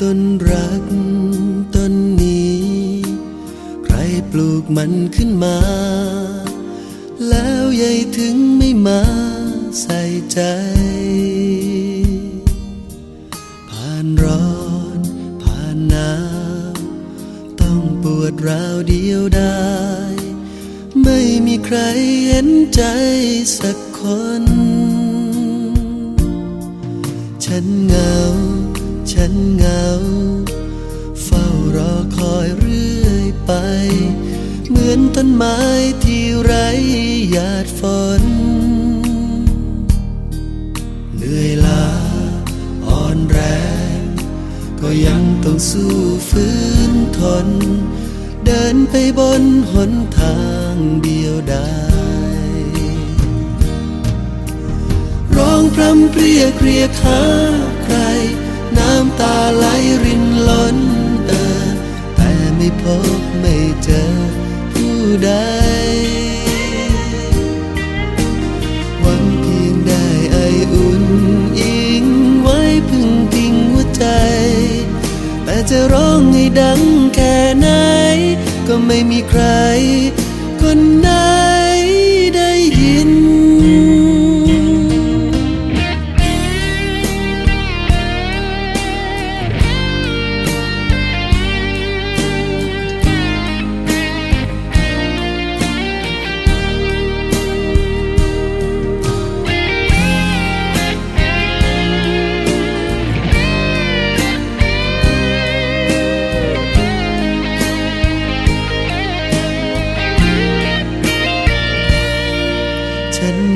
ต้นรักต้นนี้ ใครปลูกมันขึ้นมา แล้วยายถึงไม่มาใส่ใจ ผ่านร้อนผ่านหนาวต้องปวดร้าวเดียวได้ไม่มีใครเห็นใจสักคน ฉันเหงา ฉันเหงา เฝ้ารอคอยเรื่อยไป เหมือนต้นไม้ที่ไร้หยาดฝน เหนื่อยล้าอ่อนแรง ก็ยังต้องสู้ฝืนทน เดินไปบนหนทางเดียวดายร้องพรำเพรียกเรียกหา น้ำตาไหลรินล้นเออแต่ไม่พบไม่เจอผู้ใดหวังเพียงได้ไออุ่นอิงไว้พึ่งพิงหัวใจ แต่จะร้องให้ดังแค่ไหน ก็ไม่มีใครคนไหน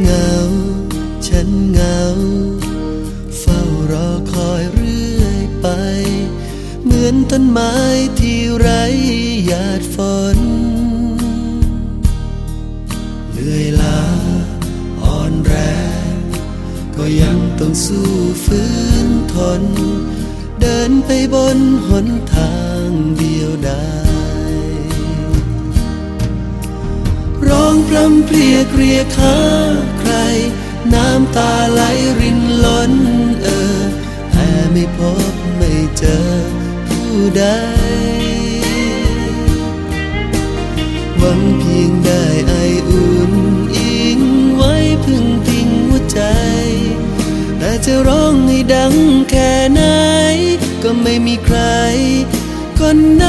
เหงา ฉันเหงา เฝ้ารอคอยเรื่อยไป เหมือนต้นไม้ที่ไร้หยาดฝนเหนื่อยล้าอ่อนแรง ก็ยังต้องสู้ฝืนทน เดินไปบนหนทางเดียวดายำเพรียกเรียกหาใคร น้ำตาไหลรินล้นเออแต่ไม่พบไม่เจอผู้ใดหวังเพียงได้ไออุ่นอิงไว้พึ่งพิงหัวใจ แต่จะร้องให้ดังแค่ไหน ก็ไม่มีใคร คนไหน